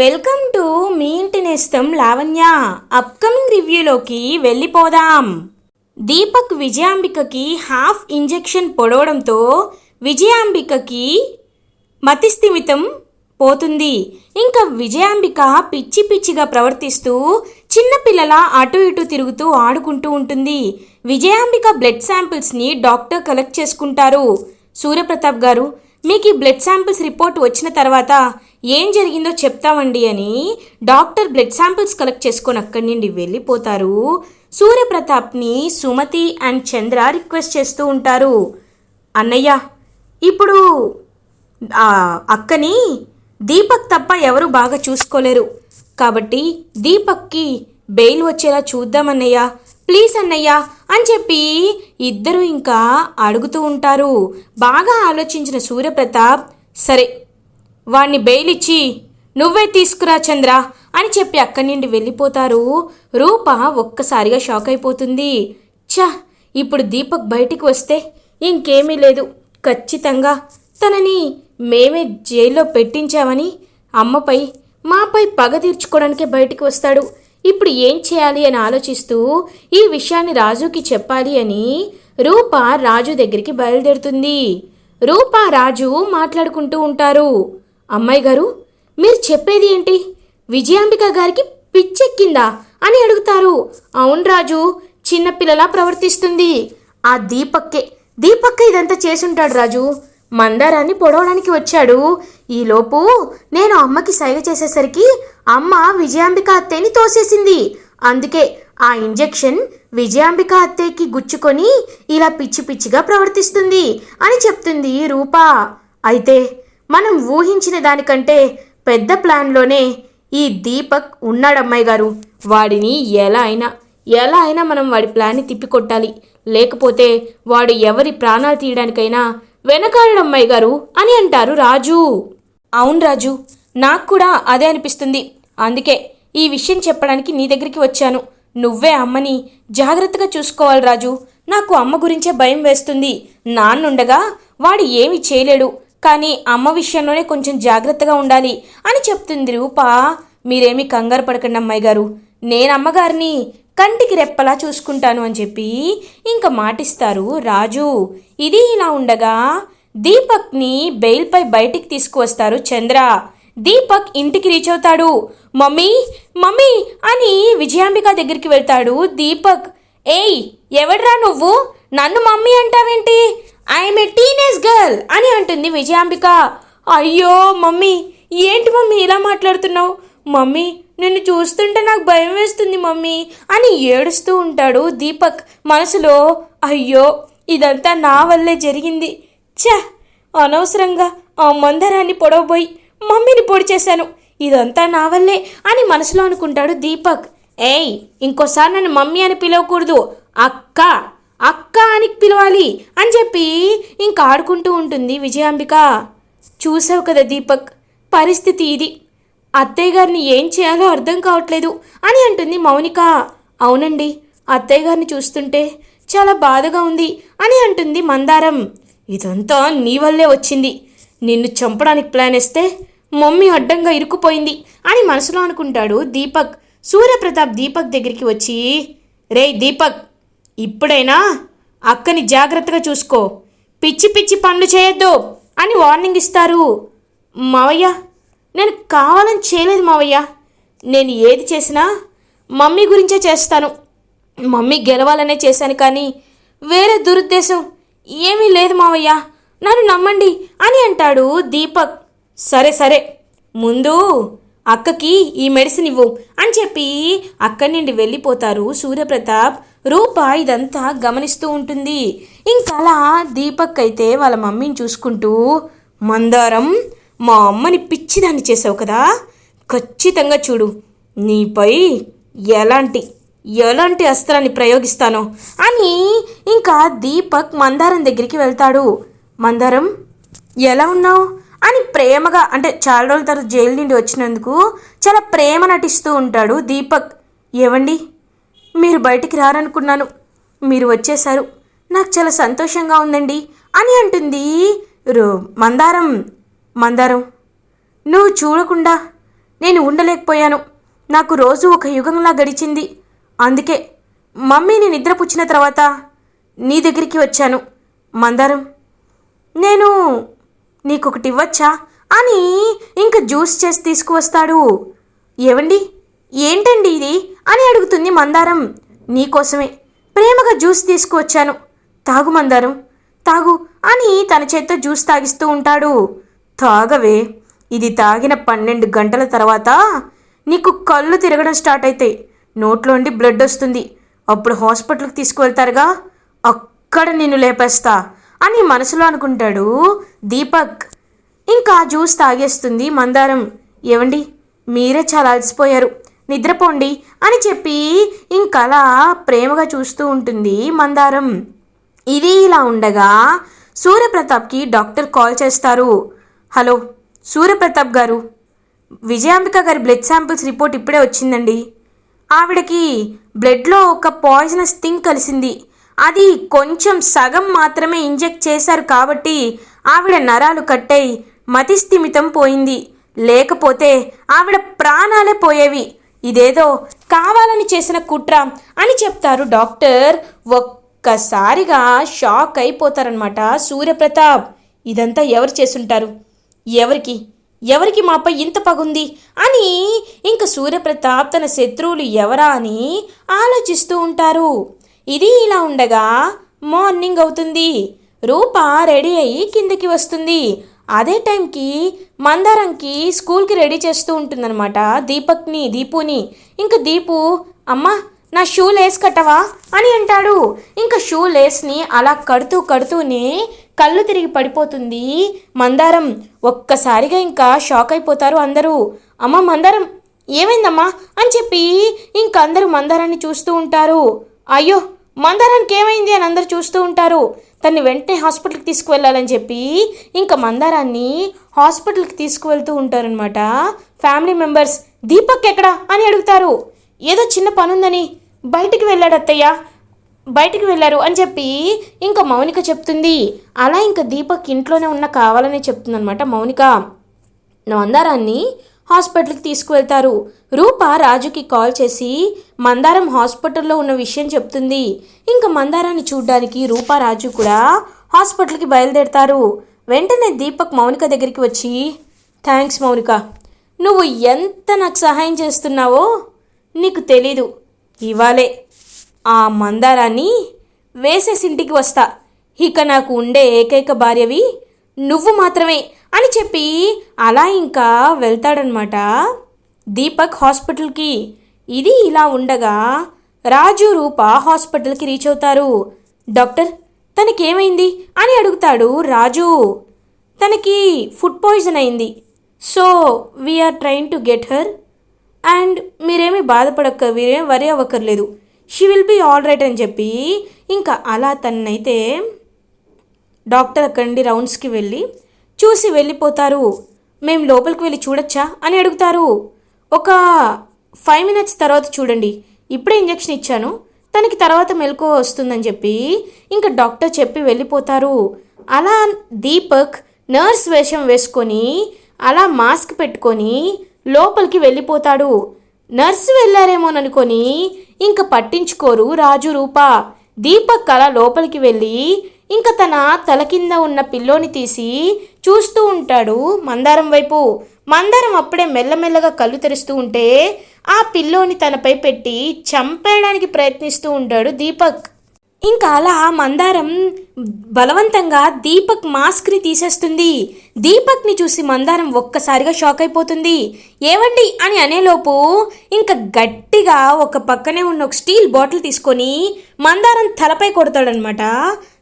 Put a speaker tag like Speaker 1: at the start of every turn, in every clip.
Speaker 1: Welcome to me ఇంటి నేస్తం Lavanya. Upcoming రివ్యూలోకి వెళ్ళిపోదాం. దీపక్ విజయాంబికకి హాఫ్ ఇంజెక్షన్ పొడవడంతో విజయాంబికకి మతిస్థిమితం పోతుంది. ఇంకా విజయాంబిక పిచ్చి పిచ్చిగా ప్రవర్తిస్తూ చిన్నపిల్లల అటు ఇటు తిరుగుతూ ఆడుకుంటూ ఉంటుంది. విజయాంబిక బ్లడ్ శాంపిల్స్ని డాక్టర్ కలెక్ట్ చేసుకుంటారు. సూర్యప్రతాప్ గారు మీకు ఈ బ్లడ్ శాంపిల్స్ రిపోర్ట్ వచ్చిన తర్వాత ఏం జరిగిందో చెప్తామండి అని డాక్టర్ బ్లడ్ శాంపిల్స్ కలెక్ట్ చేసుకొని అక్కడి నుండి వెళ్ళిపోతారు. సూర్యప్రతాప్ని సుమతి అండ్ చంద్ర రిక్వెస్ట్ చేస్తూ ఉంటారు. అన్నయ్య ఇప్పుడు అక్కని దీపక్ తప్ప ఎవరు బాగా చూసుకోలేరు. కాబట్టి దీపక్కి బెయిల్ వచ్చేలా చూద్దామన్నయ్య. ప్లీజ్ అన్నయ్య అని చెప్పి ఇద్దరు ఇంకా అడుగుతూ ఉంటారు. బాగా ఆలోచించిన సూర్యప్రతాప్ సరే వాణ్ణి బెయిలిచ్చి నువ్వే తీసుకురా చంద్ర అని చెప్పి అక్కడి నుండి వెళ్ళిపోతారు. రూప ఒక్కసారిగా షాక్ అయిపోతుంది. ఛ ఇప్పుడు దీపక్ బయటికి వస్తే ఇంకేమీ లేదు. ఖచ్చితంగా తనని మేమే జైల్లో పెట్టించామని అమ్మపై మాపై పగ తీర్చుకోవడానికే బయటికి వస్తాడు. ఇప్పుడు ఏం చేయాలి అని ఆలోచిస్తూ ఈ విషయాన్ని రాజుకి చెప్పాలి అని రూప రాజు దగ్గరికి బయలుదేరుతుంది. రూప రాజు మాట్లాడుకుంటూ ఉంటారు. అమ్మాయి గారు మీరు చెప్పేది ఏంటి? విజయాంబిక గారికి పిచ్చెక్కిందా అని అడుగుతారు. అవును రాజు చిన్నపిల్లలా ప్రవర్తిస్తుంది. ఆ దీపక్కే దీపక్క ఇదంతా చేసుంటాడు రాజు. మందారాన్ని పొడవడానికి వచ్చాడు. ఈలోపు నేను అమ్మకి సైగ చేసేసరికి అమ్మ విజయాంబిక అత్తయ్యని తోసేసింది. అందుకే ఆ ఇంజెక్షన్ విజయాంబిక అత్తయ్యకి గుచ్చుకొని ఇలా పిచ్చి పిచ్చిగా ప్రవర్తిస్తుంది అని చెప్తుంది రూపా. అయితే మనం ఊహించిన దానికంటే పెద్ద ప్లాన్లోనే ఈ దీపక్ ఉన్నాడమ్మాయి గారు. వాడిని ఎలా అయినా ఎలా అయినా మనం వాడి ప్లాన్ని తిప్పికొట్టాలి. లేకపోతే వాడు ఎవరి ప్రాణాలు తీయడానికైనా వెనకాడమ్మాయి గారు అని అంటారు రాజు. అవును రాజు నాకు కూడా అదే అనిపిస్తుంది. అందుకే ఈ విషయం చెప్పడానికి నీ దగ్గరికి వచ్చాను. నువ్వే అమ్మని జాగ్రత్తగా చూసుకోవాలి రాజు. నాకు అమ్మ గురించే భయం వేస్తుంది. నాన్నుండగా వాడు ఏమి చేయలేడు. కానీ అమ్మ విషయంలోనే కొంచెం జాగ్రత్తగా ఉండాలి అని చెప్తుంది రూపా. మీరేమీ కంగారు పడకండి అమ్మాయి గారు. నేను అమ్మగారిని కంటికి రెప్పలా చూసుకుంటాను అని చెప్పి ఇంకా మాటిస్తారు. రాజు ఇది ఇలా ఉండగా దీపక్ని బెయిల్పై బయటికి తీసుకువస్తారు చంద్ర. దీపక్ ఇంటికి రీచ్ అవుతాడు. మమ్మీ మమ్మీ అని విజయాంబిక దగ్గరికి వెళ్తాడు దీపక్. ఏయ్ ఎవడ్రా నువ్వు? నన్ను మమ్మీ అంటావేంటి? ఐఎమ్ ఏ టీనేజ్ గర్ల్ అని అంటుంది విజయాంబిక. అయ్యో మమ్మీ ఏంటి మమ్మీ ఇలా మాట్లాడుతున్నావు? మమ్మీ నిన్ను చూస్తుంటే నాకు భయం వేస్తుంది మమ్మీ అని ఏడుస్తూ ఉంటాడు దీపక్ మనసులో. అయ్యో ఇదంతా నా వల్లే జరిగింది. ఛ! అనవసరంగా ఆ మందరాన్ని పొడవబోయి మమ్మీని పొడి చేశాను. ఇదంతా నా వల్లే అని మనసులో అనుకుంటాడు దీపక్. ఏయ్ ఇంకోసారి నన్ను మమ్మీ అని పిలవకూడదు. అక్క అక్క అని పిలవాలి అని చెప్పి ఇంకా ఆడుకుంటూ ఉంటుంది విజయాంబిక. చూసావు కదా దీపక్ పరిస్థితి ఇది. అత్తయ్య గారిని ఏం చేయాలో అర్థం కావట్లేదు అని అంటుంది మౌనిక. అవునండి అత్తయ్య గారిని చూస్తుంటే చాలా బాధగా ఉంది అని అంటుంది మందారం. ఇదంతా నీ వల్లే వచ్చింది. నిన్ను చంపడానికి ప్లాన్ వేస్తే మమ్మీ అడ్డంగా ఇరుక్కుపోయింది అని మనసులో అనుకుంటాడు దీపక్. సూర్యప్రతాప్ దీపక్ దగ్గరికి వచ్చి రే దీపక్ ఇప్పుడైనా అక్కని జాగ్రత్తగా చూసుకో. పిచ్చి పిచ్చి పనులు చేయొద్దు అని వార్నింగ్ ఇస్తారు. మావయ్య నేను కావాలని చేయలేదు మావయ్య. నేను ఏది చేసినా మమ్మీ గురించే చేస్తాను. మమ్మీ గెలవాలనే చేశాను కానీ వేరే దురుద్దేశం ఏమీ లేదు మావయ్య. నన్ను నమ్మండి అని అంటాడు దీపక్. సరే సరే ముందు అక్కకి ఈ మెడిసిన్ ఇవ్వు అని చెప్పి అక్కడి నుండి వెళ్ళిపోతారు సూర్యప్రతాప్. రూప ఇదంతా గమనిస్తూ ఉంటుంది. ఇంకలా దీపక్ అయితే వాళ్ళ మమ్మీని చూసుకుంటూ మందారం మా అమ్మని పిచ్చిదాన్ని చేసావు కదా? ఖచ్చితంగా చూడు. నీపై ఎలాంటి ఎలాంటి అస్త్రాన్ని ప్రయోగిస్తానో. అని ఇంకా దీపక్ మందారం దగ్గరికి వెళ్తాడు. మందారం ఎలా ఉన్నావు? అని ప్రేమగా అంటే చాలా రోజుల తర్వాత జైలు నుండి వచ్చినందుకు చాలా ప్రేమ నటిస్తూ ఉంటాడు దీపక్. ఏవండి? మీరు బయటికి రారనుకున్నాను. మీరు వచ్చేశారు. నాకు చాలా సంతోషంగా ఉందండి. అని అంటుంది మందారం. మందారం నువ్వు చూడకుండా నేను ఉండలేకపోయాను. నాకు రోజు ఒక యుగంలా గడిచింది. అందుకే మమ్మీని నిద్రపుచ్చిన తర్వాత నీ దగ్గరికి వచ్చాను. మందారం నేను నీకొకటి ఇవ్వచ్చా? అని ఇంక జ్యూస్ చేసి తీసుకువస్తాడు. ఏవండి? ఏంటండి ఇది? అని అడుగుతుంది మందారం. నీకోసమే. ప్రేమగా జ్యూస్ తీసుకువచ్చాను. తాగు మందారం. తాగు అని తన చేత్తో జ్యూస్ తాగిస్తూ ఉంటాడు. తాగవే. ఇది తాగిన పన్నెండు గంటల తర్వాత నీకు కళ్ళు తిరగడం స్టార్ట్ అవుతాయి నోట్లోండి బ్లడ్ వస్తుంది. అప్పుడు హాస్పిటల్కి తీసుకువెళ్తారుగా. అక్కడ నిన్ను లేపేస్తా అని మనసులో అనుకుంటాడు దీపక్. ఇంకా జ్యూస్ తాగేస్తుంది మందారం. ఏవండి? మీరే చాలా అలసిపోయారు. నిద్రపోండి అని చెప్పి ఇంకలా ప్రేమగా చూస్తూ ఉంటుంది మందారం. ఇది ఇలా ఉండగా సూర్యప్రతాప్కి డాక్టర్ కాల్ చేస్తారు. హలో సూర్యప్రతాప్ గారు. విజయాంబిక గారి బ్లడ్ శాంపిల్స్ రిపోర్ట్ ఇప్పుడే వచ్చిందండి. ఆవిడకి బ్లడ్లో ఒక పాయిజనస్ థింగ్ కలిసింది. అది కొంచెం సగం మాత్రమే ఇంజెక్ట్ చేశారు కాబట్టి ఆవిడ నరాలు కట్టయి మతిస్థిమితం పోయింది. లేకపోతే ఆవిడ ప్రాణాలే పోయేవి. ఇదేదో కావాలని చేసిన కుట్ర అని చెప్తారు డాక్టర్. ఒక్కసారిగా షాక్ అయిపోతారనమాట సూర్యప్రతాప్. ఇదంతా ఎవరు చేసుంటారు? ఎవరికి? ఎవరికి మాపై ఇంత పగుంది? అని ఇంక సూర్యప్రతాప్ తన శత్రువులు ఎవరా అని ఆలోచిస్తూ ఉంటారు. ఇది ఇలా ఉండగా మార్నింగ్ అవుతుంది. రూప రెడీ అయ్యి కిందకి వస్తుంది. అదే టైంకి మందారంకి స్కూల్కి రెడీ చేస్తూ ఉంటుందన్నమాట దీపక్ని దీపుని. ఇంక దీపు అమ్మా నా షూ లేస్ కట్టవా? అని అంటాడు. ఇంకా షూ లేస్ని అలా కడుతూ కడుతూనే కళ్ళు తిరిగి పడిపోతుంది. మందారం ఒక్కసారిగా ఇంకా షాక్ అయిపోతారు అందరూ. అమ్మ మందారం ఏమైందమ్మా? అని చెప్పి ఇంకా అందరూ మందారాన్ని చూస్తూ ఉంటారు. అయ్యో మందారానికి ఏమైంది అని అందరూ చూస్తూ ఉంటారు. తన్ని వెంటనే హాస్పిటల్కి తీసుకువెళ్ళాలని చెప్పి ఇంకా మందారాన్ని హాస్పిటల్కి తీసుకువెళ్తూ ఉంటారనమాట ఫ్యామిలీ మెంబర్స్ దీపక్ ఎక్కడా? అని అడుగుతారు. ఏదో చిన్న పనుందని బయటికి వెళ్ళాడు అత్తయ్య బయటికి వెళ్ళారు అని చెప్పి ఇంకా మౌనిక చెప్తుంది. అలా ఇంకా దీపక్ ఇంట్లోనే ఉన్న కావాలని చెప్తుందనమాట మౌనిక మందారాన్ని హాస్పిటల్కి తీసుకువెళ్తారు. రూప రాజుకి కాల్ చేసి మందారం హాస్పిటల్లో ఉన్న విషయం చెప్తుంది. ఇంకా మందారాన్ని చూడ్డానికి రూప రాజు కూడా హాస్పిటల్కి బయలుదేరతారు. వెంటనే దీపక్ మౌనిక దగ్గరికి వచ్చి థ్యాంక్స్ మౌనిక. నువ్వు ఎంత నాకు సహాయం చేస్తున్నావో నీకు తెలీదు. ఇవాళే ఆ మందారాన్ని వేసేసి ఇంటికి వస్తా. ఇక నాకు ఉండే ఏకైక భార్యవి నువ్వు మాత్రమే అని చెప్పి అలా ఇంకా వెళ్తాడనమాట దీపక్ హాస్పిటల్కి. ఇది ఇలా ఉండగా రాజు రూప హాస్పిటల్కి రీచ్ అవుతారు. డాక్టర్ తనకేమైంది? అని అడుగుతాడు రాజు. తనకి ఫుడ్ పాయిజన్ అయింది. So we are trying to get her and మీరేమీ బాధపడక్క మీరేం worry అవ్వక్కర్లేదు. She will be all right అని చెప్పి ఇంకా అలా తన్నైతే డాక్టర్ అక్కడి నుండి రౌండ్స్కి వెళ్ళి చూసి వెళ్ళిపోతారు. మేము లోపలికి వెళ్ళి చూడొచ్చా అని అడుగుతారు. ఒక ఫైవ్ మినిట్స్ తర్వాత చూడండి. ఇప్పుడే ఇంజెక్షన్ ఇచ్చాను. తనకి తర్వాత మెలకు వస్తుందని చెప్పి ఇంకా డాక్టర్ చెప్పి వెళ్ళిపోతారు. అలా దీపక్ నర్స్ వేషం వేసుకొని అలా మాస్క్ పెట్టుకొని లోపలికి వెళ్ళిపోతాడు. నర్సు వెళ్ళారేమోననుకొని ఇంక పట్టించుకోరు రాజు రూప. దీపక్ అలా లోపలికి వెళ్ళి ఇంక తన తల కింద ఉన్న పిల్లోని తీసి చూస్తూ ఉంటాడు మందారం వైపు. మందారం అప్పుడే మెల్లమెల్లగా కళ్ళు తెరుస్తూ ఉంటే ఆ పిల్లోని తనపై పెట్టి చంపేయడానికి ప్రయత్నిస్తూ ఉంటాడు దీపక్. ఇంకా అలా మందారం బలవంతంగా దీపక్ మాస్క్ని తీసేస్తుంది. దీపక్ని చూసి మందారం ఒక్కసారిగా షాక్ అయిపోతుంది. ఏవండి అని అనేలోపు ఇంకా గట్టిగా ఒక పక్కనే ఉన్న ఒక స్టీల్ బాటిల్ తీసుకొని మందారం తలపై కొడతాడనమాట.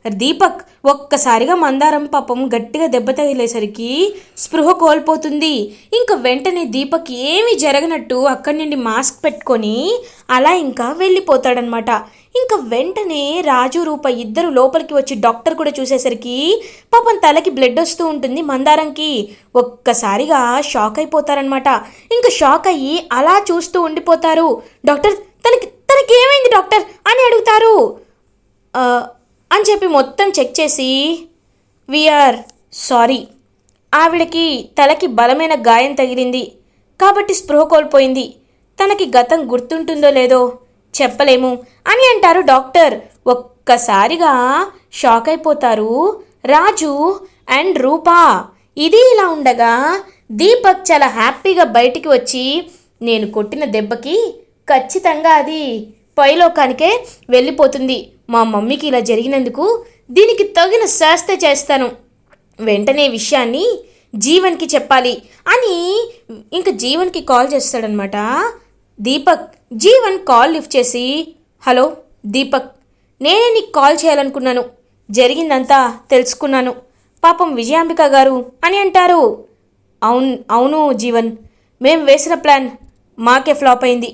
Speaker 1: దీపక్ ఒక్కసారిగా మందారం పాపం గట్టిగా దెబ్బ తగిలేసరికి స్పృహ కోల్పోతుంది. ఇంకా వెంటనే దీపక్ ఏమీ జరగనట్టు అక్కడి నుండి మాస్క్ పెట్టుకొని అలా ఇంకా వెళ్ళిపోతాడనమాట ఇంకా వెంటనే రాజు రూప ఇద్దరు లోపలికి వచ్చి డాక్టర్ కూడా చూసేసరికి పాపం తలకి బ్లడ్ వస్తూ ఉంటుంది మందారంకి. ఒక్కసారిగా షాక్ అయిపోతారనమాట ఇంకా షాక్ అయ్యి అలా చూస్తూ ఉండిపోతారు. డాక్టర్ తనకి తనకి ఏమైంది డాక్టర్? అని అడుగుతారు. అని చెప్పి మొత్తం చెక్ చేసి వీఆర్ సారీ ఆవిడకి తలకి బలమైన గాయం తగిలింది. కాబట్టి స్పృహ కోల్పోయింది. తనకి గతం గుర్తుంటుందో లేదో చెప్పలేము అని అంటారు డాక్టర్. ఒక్కసారిగా షాక్ అయిపోతారు రాజు అండ్ రూపా. ఇది ఇలా ఉండగా దీపక్ చాలా హ్యాపీగా బయటికి వచ్చి నేను కొట్టిన దెబ్బకి ఖచ్చితంగా అది పైలోకానికే వెళ్ళిపోతుంది. మా మమ్మీకి ఇలా జరిగినందుకు దీనికి తగిన శాస్త చేస్తాను. వెంటనే విషయాన్ని జీవన్కి చెప్పాలి అని ఇంక జీవన్కి కాల్ చేస్తాడనమాట దీపక్ జీవన్ కాల్ లిఫ్ట్ చేసి హలో దీపక్ నేనే నీకు కాల్ చేయాలనుకున్నాను. జరిగిందంతా తెలుసుకున్నాను. పాపం విజయాంబిక గారు అని అంటారు. అవును అవును జీవన్ మేం వేసిన ప్లాన్ మాకే ఫ్లాప్ అయింది.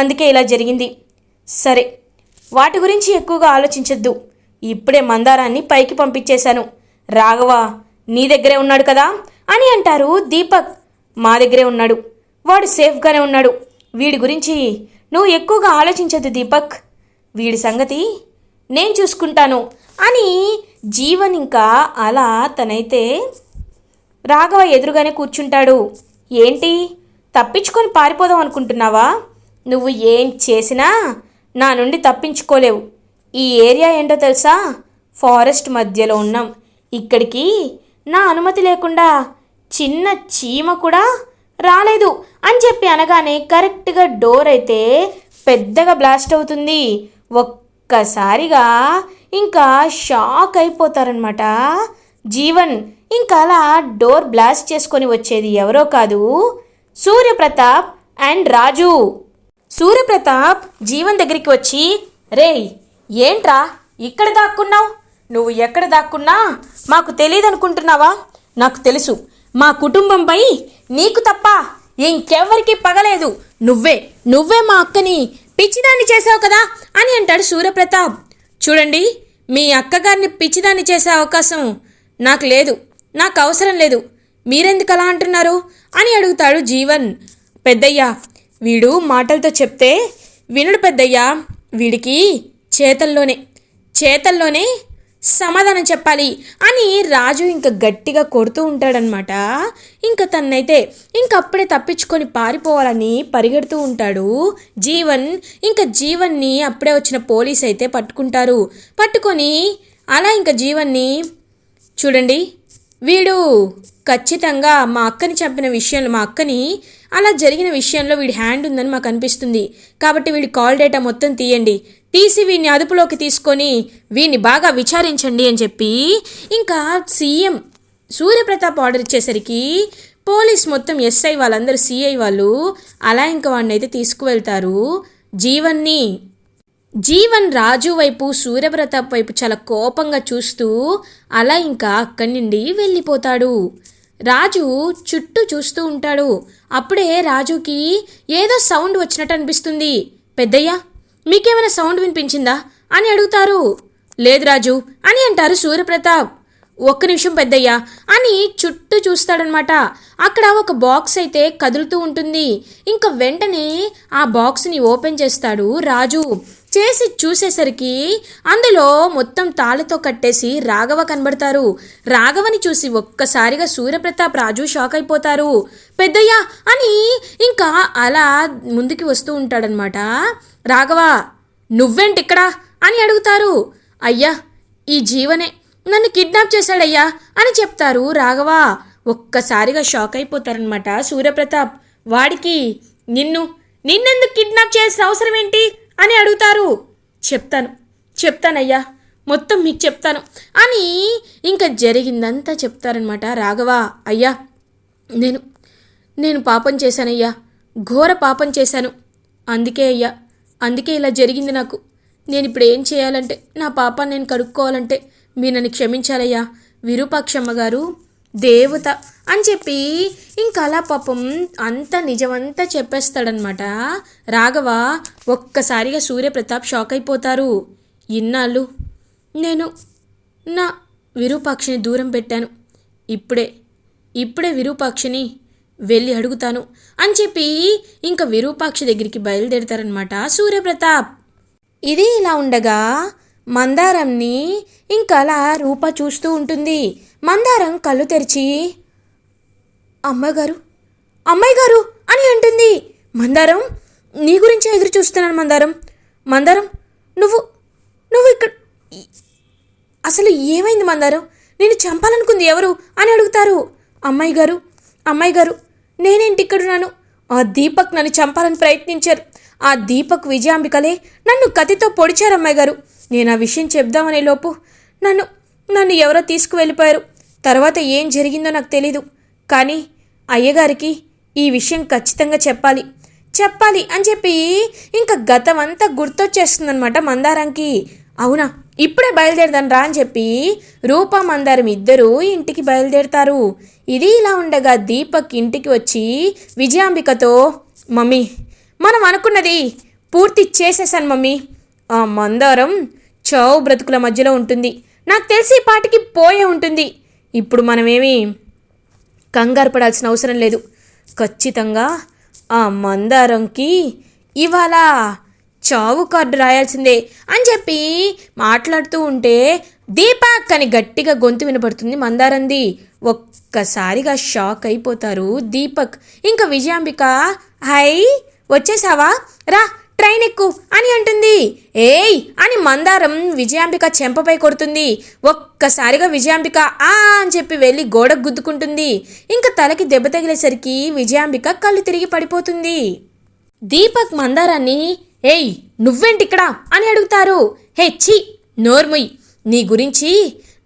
Speaker 1: అందుకే ఇలా జరిగింది. సరే వాటి గురించి ఎక్కువగా ఆలోచించొద్దు. ఇప్పుడే మందారాన్ని పైకి పంపించేశాను. రాఘవ నీ దగ్గరే ఉన్నాడు కదా? అని అంటారు దీపక్. మా దగ్గరే ఉన్నాడు. వాడు సేఫ్గానే ఉన్నాడు. వీడి గురించి నువ్వు ఎక్కువగా ఆలోచించద్దు దీపక్. వీడి సంగతి నేను చూసుకుంటాను. అని జీవన్ ఇంకా అలా తనైతే రాఘవ ఎదురుగానే కూర్చుంటాడు. ఏంటి? తప్పించుకొని పారిపోదాం అనుకుంటున్నావా? నువ్వు ఏం చేసినా నా నుండి తప్పించుకోలేవు. ఈ ఏరియా ఏంటో తెలుసా? ఫారెస్ట్ మధ్యలో ఉన్నాం. ఇక్కడికి నా అనుమతి లేకుండా చిన్న చీమ కూడా రాలేదు అని చెప్పి అనగానే కరెక్ట్గా డోర్ అయితే పెద్దగా బ్లాస్ట్ అవుతుంది. ఒక్కసారిగా ఇంకా షాక్ అయిపోతారనమాట జీవన్ ఇంకా అలా డోర్ బ్లాస్ట్ చేసుకొని వచ్చేది ఎవరో కాదు సూర్యప్రతాప్ అండ్ రాజు. సూర్యప్రతాప్ జీవన్ దగ్గరికి వచ్చి రేయ్ ఏంట్రా ఇక్కడ దాక్కున్నావు? నువ్వు ఎక్కడ దాక్కున్నా? మాకు తెలియదు అనుకుంటున్నావా నాకు తెలుసు. మా కుటుంబంపై నీకు తప్ప ఇంకెవ్వరికి పగలేదు. నువ్వే నువ్వే మా అక్కని పిచ్చిదాన్ని చేసావు కదా అని అంటాడు సూర్యప్రతాప్. చూడండి మీ అక్కగారిని పిచ్చిదాన్ని చేసే అవకాశం నాకు లేదు. నాకు అవసరం లేదు. మీరెందుకు అలా అంటున్నారు? అని అడుగుతాడు జీవన్. పెద్దయ్యా వీడు మాటలతో చెప్తే వినుడు పెద్దయ్యా వీడికి చేతల్లోనే చేతల్లోనే సమాధానం చెప్పాలి అని రాజు ఇంకా గట్టిగా కొడుతూ ఉంటాడనమాట ఇంకా తన్నైతే ఇంకప్పుడే తప్పించుకొని పారిపోవాలని పరిగెడుతూ ఉంటాడు. జీవన్ ఇంకా జీవన్ని అప్పుడే వచ్చిన పోలీస్ అయితే పట్టుకుంటారు. పట్టుకొని అలా ఇంకా జీవన్ని చూడండి వీడు ఖచ్చితంగా మా అక్కని చంపిన విషయంలో మా అక్కని అలా జరిగిన విషయంలో వీడి హ్యాండ్ ఉందని మాకు అనిపిస్తుంది. కాబట్టి వీడి కాల్ డేటా మొత్తం తీయండి. తీసి వీడిని అదుపులోకి తీసుకొని వీడిని బాగా విచారించండి అని చెప్పి ఇంకా సీఎం సూర్యప్రతాప్ ఆర్డర్ ఇచ్చేసరికి పోలీస్ మొత్తం ఎస్ఐ వాళ్ళందరూ సిఐ వాళ్ళు అలా ఇంకా వాడిని అయితే తీసుకువెళ్తారు. జీవన్ని జీవన్ రాజు వైపు సూర్యప్రతాప్ వైపు చాలా కోపంగా చూస్తూ అలా ఇంకా అక్కడి నుండి వెళ్ళిపోతాడు. రాజు చుట్టూ చూస్తూ ఉంటాడు. అప్పుడే రాజుకి ఏదో సౌండ్ వచ్చినట్టు అనిపిస్తుంది. పెద్దయ్య మీకేమైనా సౌండ్ వినిపించిందా? అని అడుగుతారు. లేదు రాజు అని అంటారు సూర్యప్రతాప్. ఒక్క నిమిషం పెద్దయ్యా అని చుట్టూ చూస్తాడనమాట. అక్కడ ఒక బాక్స్ అయితే కదులుతూ ఉంటుంది. ఇంకా వెంటనే ఆ బాక్స్ని ఓపెన్ చేస్తాడు రాజు. చేసి చూసేసరికి అందులో మొత్తం తాళతో కట్టేసి రాఘవ కనబడతారు. రాఘవని చూసి ఒక్కసారిగా సూర్యప్రతాప్ రాజు షాక్ అయిపోతారు. పెద్దయ్యా అని ఇంకా అలా ముందుకి వస్తూ ఉంటాడనమాట. రాఘవ నువ్వేంటి ఇక్కడ? అని అడుగుతారు. అయ్యా ఈ జీవనే. నన్ను కిడ్నాప్ చేశాడయ్యా అని చెప్తారు రాఘవ. ఒక్కసారిగా షాక్ అయిపోతారనమాట సూర్యప్రతాప్. వాడికి నిన్ను నిన్నెందుకు కిడ్నాప్ చేయాల్సిన అవసరం ఏంటి? అని అడుగుతారు. చెప్తాను చెప్తానయ్యా మొత్తం మీకు చెప్తాను. అని ఇంకా జరిగిందంతా చెప్తారనమాట రాఘవ అయ్యా నేను నేను పాపం చేశానయ్యా ఘోర పాపం చేశాను. అందుకే అయ్యా అందుకే ఇలా జరిగింది నాకు. నేను ఇప్పుడు ఏం చేయాలంటే నా పాపాన్ని నేను కడుక్కోవాలంటే మీరు నన్ను క్షమించాలయ్యా. విరూపాక్షమ్మ గారు దేవత అని చెప్పి ఇంకా అలా పాపం అంత నిజమంతా చెప్పేస్తాడనమాట రాఘవ ఒక్కసారిగా సూర్యప్రతాప్ షాక్ అయిపోతారు. ఇన్నాళ్ళు నేను నా విరూపాక్షిని దూరం పెట్టాను. ఇప్పుడే ఇప్పుడే విరూపాక్షిని వెళ్ళి అడుగుతాను అని చెప్పి ఇంకా విరూపాక్షి దగ్గరికి బయలుదేరతారనమాట సూర్యప్రతాప్. ఇది ఇలా ఉండగా మందారంని ఇంకా అలా రూప చూస్తూ ఉంటుంది. మందారం కళ్ళు తెరిచి అమ్మగారు అమ్మాయి గారు అని అంటుంది. మందారం నీ గురించే ఎదురు చూస్తున్నాను మందారం. మందారం నువ్వు నువ్వు ఇక్కడ అసలు ఏమైంది మందారం? నేను చంపాలనుకుంది ఎవరు? అని అడుగుతారు. అమ్మాయి గారు అమ్మాయి గారు నేనేంటి ఇక్కడున్నాను ఆ దీపక్ నన్ను చంపాలని ప్రయత్నించారు. ఆ దీపక్ విజయాంబికలే నన్ను కతితో పొడిచారు అమ్మాయి గారు నేను ఆ విషయం చెప్దామనే లోపు నన్ను నన్ను ఎవరో తీసుకువెళ్ళిపోయారు. తర్వాత ఏం జరిగిందో నాకు తెలీదు. కానీ అయ్యగారికి ఈ విషయం ఖచ్చితంగా చెప్పాలి. చెప్పాలి అని చెప్పి ఇంకా గతం అంతా గుర్తొచ్చేస్తుందనమాట మందారంకి అవునా? ఇప్పుడే బయలుదేరదాను రా అని చెప్పి రూపా మందారం ఇద్దరూ ఇంటికి బయలుదేరుతారు. ఇది ఇలా ఉండగా దీపక్ ఇంటికి వచ్చి విజయాంబికతో మమ్మీ మనం అనుకున్నది పూర్తి చేసేసాను మమ్మీ. ఆ మందారం చావు బ్రతుకుల మధ్యలో ఉంటుంది. నాకు తెలిసి ఈ పాటికి పోయే ఉంటుంది. ఇప్పుడు మనమేమి కంగారు పడాల్సిన అవసరం లేదు. ఖచ్చితంగా ఆ మందారంకి ఇవాళ చావు కార్డు రాయాల్సిందే అని చెప్పి మాట్లాడుతూ ఉంటే దీపక్ అని గట్టిగా గొంతు వినపడుతుంది మందారంది. ఒక్కసారిగా షాక్ అయిపోతారు దీపక్. ఇంకా విజయాంబిక హై వచ్చేసావా? రా ట్రైన్ ఎక్కు అని అంటుంది. ఏయ్ అని మందారం విజయాంబిక చెంపపై కొడుతుంది. ఒక్కసారిగా విజయాంబిక ఆ అని చెప్పి వెళ్ళి గోడకు గుద్దుకుంటుంది. ఇంకా తలకి దెబ్బ తగిలేసరికి విజయాంబిక కళ్ళు తిరిగి పడిపోతుంది. దీపక్ మందారాన్ని ఏయ్ నువ్వేంటి ఇక్కడ? అని అడుగుతారు. హే ఛీ నోర్ముయ్ నీ గురించి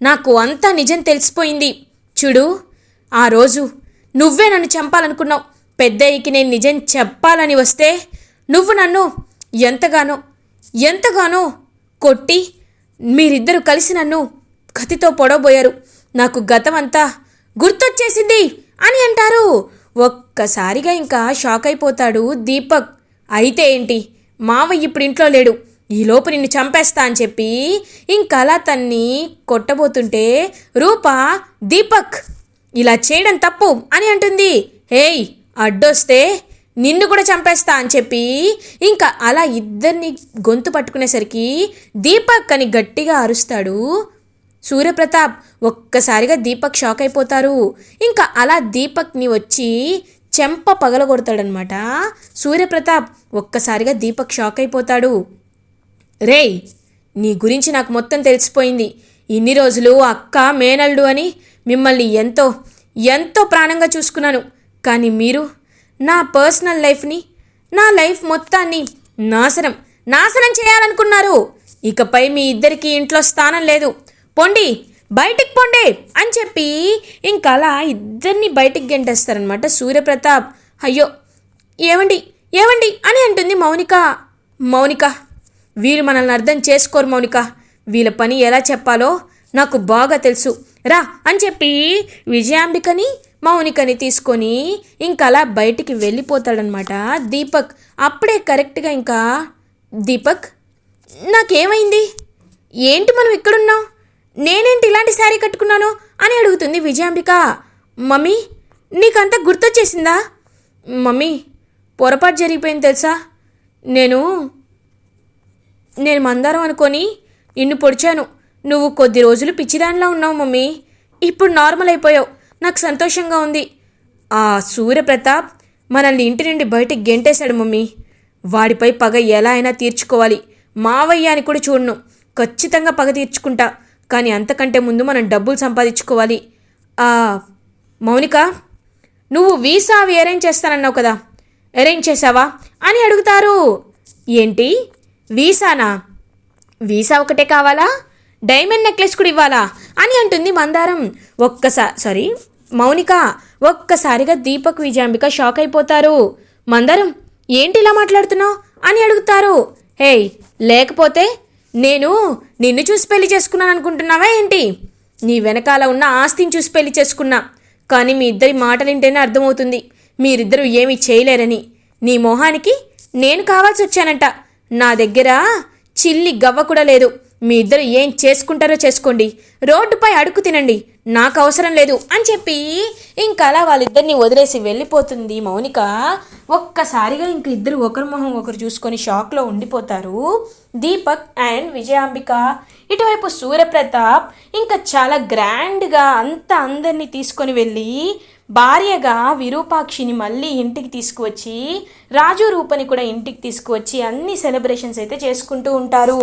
Speaker 1: నాకు అంతా నిజం తెలిసిపోయింది. చూడు ఆ రోజు నువ్వే నన్ను చంపాలనుకున్నావు. పెద్దయ్యకి నేను నిజం చెప్పాలని వస్తే నువ్వు నన్ను ఎంతగానో ఎంతగానో కొట్టి మీరిద్దరూ కలిసి నన్ను కతితో పొడవబోయారు. నాకు గతం అంతా గుర్తొచ్చేసింది అని అంటారు. ఒక్కసారిగా ఇంకా షాక్ అయిపోతాడు దీపక్. అయితే ఏంటి? మావయ్య ఇప్పుడు ఇంట్లో లేడు. ఈలోపు నిన్ను చంపేస్తా అని చెప్పి ఇంకలా తన్ని కొట్టబోతుంటే రూప దీపక్ ఇలా చేయడం తప్పు అని అంటుంది. హేయ్ అడ్డొస్తే నిన్ను కూడా చంపేస్తా అని చెప్పి ఇంకా అలా ఇద్దరిని గొంతు పట్టుకునేసరికి దీపక్ అని గట్టిగా అరుస్తాడు. సూర్యప్రతాప్ ఒక్కసారిగా దీపక్ షాక్ అయిపోతారు. ఇంకా అలా దీపక్ని వచ్చి చెంప పగలగొడతాడనమాట. సూర్యప్రతాప్ ఒక్కసారిగా దీపక్ షాక్ అయిపోతాడు. రేయ్ నీ గురించి నాకు మొత్తం తెలిసిపోయింది. ఇన్ని రోజులు అక్క మేనల్డు అని మిమ్మల్ని ఎంతో ఎంతో ప్రాణంగా చూసుకున్నాను. కానీ మీరు నా పర్సనల్ లైఫ్ని నా లైఫ్ మొత్తాన్ని నాశనం నాశనం చేయాలనుకున్నారు. ఇకపై మీ ఇద్దరికి ఇంట్లో స్థానం లేదు. పొండి బయటికి పొండి అని చెప్పి ఇంకా అలా ఇద్దరిని బయటికి గెంటేస్తారనమాట సూర్యప్రతాప్. అయ్యో ఏమండి ఏమండి అని అంటుంది మౌనిక. మౌనిక వీరు మనల్ని అర్థం చేసుకోరు మౌనిక. వీళ్ళ పని ఎలా చెప్పాలో నాకు బాగా తెలుసు. రా అని చెప్పి విజయాంబికని మౌనికని తీసుకొని ఇంకా అలా బయటికి వెళ్ళిపోతాడనమాట. దీపక్ అప్పుడే కరెక్ట్గా ఇంకా దీపక్ నాకేమైంది? ఏంటి మనం ఇక్కడున్నాం? నేనేంటి ఇలాంటి శారీ కట్టుకున్నాను? అని అడుగుతుంది విజయాంబిక. మమ్మీ నీకంతా గుర్తొచ్చేసిందా? మమ్మీ పొరపాటు జరిగిపోయింది తెలుసా? నేను నేను మందారం అనుకొని నిన్ను పొడిచాను. నువ్వు కొద్ది రోజులు పిచ్చిదానిలా ఉన్నావు మమ్మీ. ఇప్పుడు నార్మల్ అయిపోయావు. నాకు సంతోషంగా ఉంది. ఆ సూర్యప్రతాప్ మనల్ని ఇంటి నుండి బయట గెంటేశాడు మమ్మీ. వాడిపై పగ ఎలా అయినా తీర్చుకోవాలి. మావయ్య అని కూడా చూడను. ఖచ్చితంగా పగ తీర్చుకుంటా. కానీ అంతకంటే ముందు మనం డబ్బులు సంపాదించుకోవాలి. ఆ, మౌనిక నువ్వు వీసా అవి అరేంజ్ చేస్తానన్నావు కదా. అరేంజ్ చేసావా అని అడుగుతారు. ఏంటి? వీసానా? వీసా ఒకటే కావాలా? డైమండ్ నెక్లెస్ కూడా ఇవ్వాలా? అని అంటుంది మందారం. ఒక్కసారి సారీ మౌనిక ఒక్కసారిగా దీపక్ విజయాంబిక షాక్ అయిపోతారు. మందరం ఏంటి ఇలా మాట్లాడుతున్నావు? అని అడుగుతారు. హేయ్ లేకపోతే నేను నిన్ను చూసి పెళ్ళి చేసుకున్నాను అనుకుంటున్నావా ఏంటి? నీ వెనకాల ఉన్న ఆస్తిని చూసి పెళ్ళి చేసుకున్నా. కానీ మీ ఇద్దరి మాటలింటేనే అర్థమవుతుంది. మీరిద్దరూ ఏమీ చేయలేరని. నీ మొహానికి నేను కావాల్సి వచ్చానంట. నా దగ్గర చిల్లి గవ్వ కూడా లేదు. మీ ఇద్దరు ఏం చేసుకుంటారో చేసుకోండి. రోడ్డుపై అడుగు తినండి. నాకు అవసరం లేదు అని చెప్పి ఇంకా అలా వాళ్ళిద్దరిని వదిలేసి వెళ్ళిపోతుంది మౌనిక. ఒక్కసారిగా ఇంక ఇద్దరు ఒకరి మొహం ఒకరు చూసుకొని షాక్లో ఉండిపోతారు. దీపక్ అండ్ విజయాంబిక. ఇటువైపు సూర్యప్రతాప్ ఇంకా చాలా గ్రాండ్గా అంతా అందరినీ తీసుకొని వెళ్ళి భార్యగా విరూపాక్షిని మళ్ళీ ఇంటికి తీసుకువచ్చి రాజు రూపని కూడా ఇంటికి తీసుకువచ్చి అన్ని సెలబ్రేషన్స్ అయితే చేసుకుంటూ ఉంటారు.